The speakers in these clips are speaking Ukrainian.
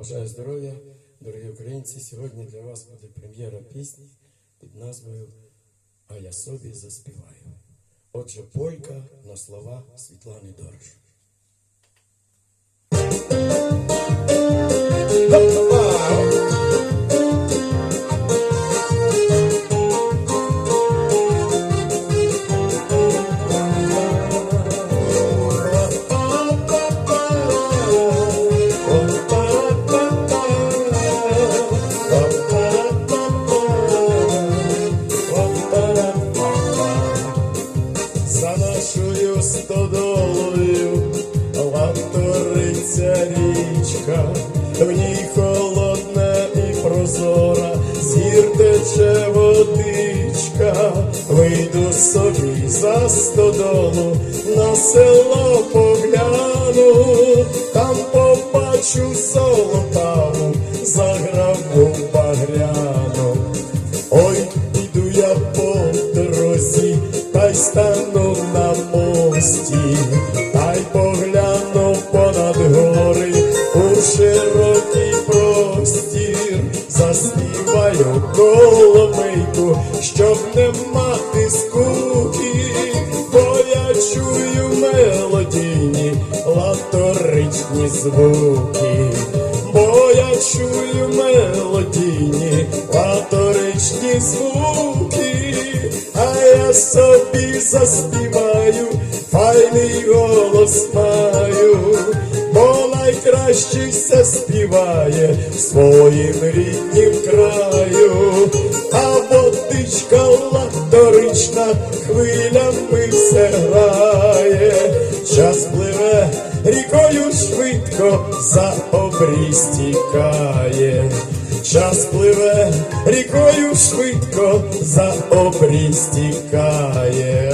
Бажаю здоров'я, дорогі українці. Сьогодні для вас буде прем'єра пісні під назвою А я собі заспіваю. Отже, полька на слова Світлани Дорож. Річка, в ній холодна і прозора, зір тече водичка, вийду собі за стодолу, на село погляну, там побачу солотаву, заграбу багряну. Ой, іду я по дорозі, та й стану на мості, та й погляну заспіваю коломийку, щоб не мати скуки, бо я чую мелодійні латоричні звуки. Бо я чую мелодійні латоричні звуки, а я собі заспіваю, файний голос маю, бо найкраще все співає своїм ріднім все грає, час пливе рікою швидко за обрій стікає, час пливе рікою швидко за обрій стікає.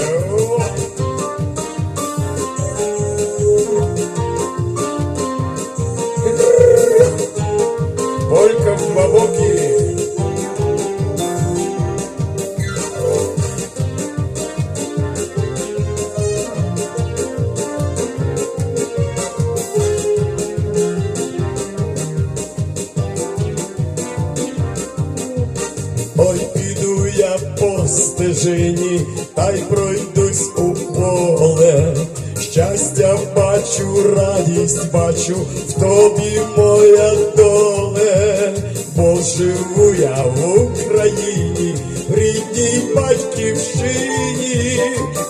По стежині, та й пройдусь у поле. Щастя бачу, радість бачу, в тобі моя доле, бо живу я в Україні, в рідній батьківщині,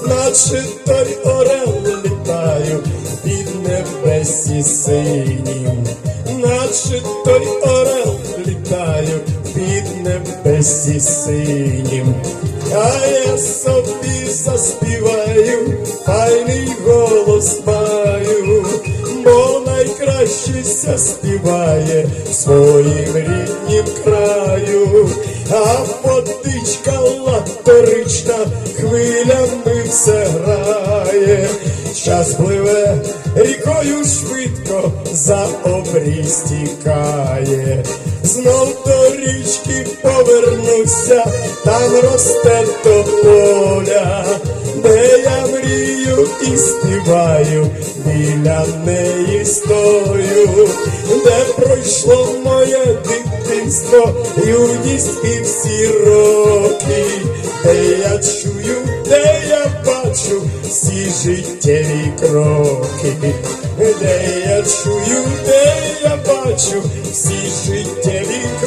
наче той орел літаю під небесі синім, наче той орел літаю під небесі синім, а я собі заспіваю, файний голос маю, бо найкраще ся співає своїм ріднім краю, а водичка латорична хвилями все грає, час пливе рікою швидко за обрій стікає, знов до річки повернуся, там росте тополя, де я мрію і співаю, біля неї стою, де пройшло моє дитинство, юність і всі роки, де я чую, де всі життєві кроки, де я чую, де я бачу всі життєві кроки.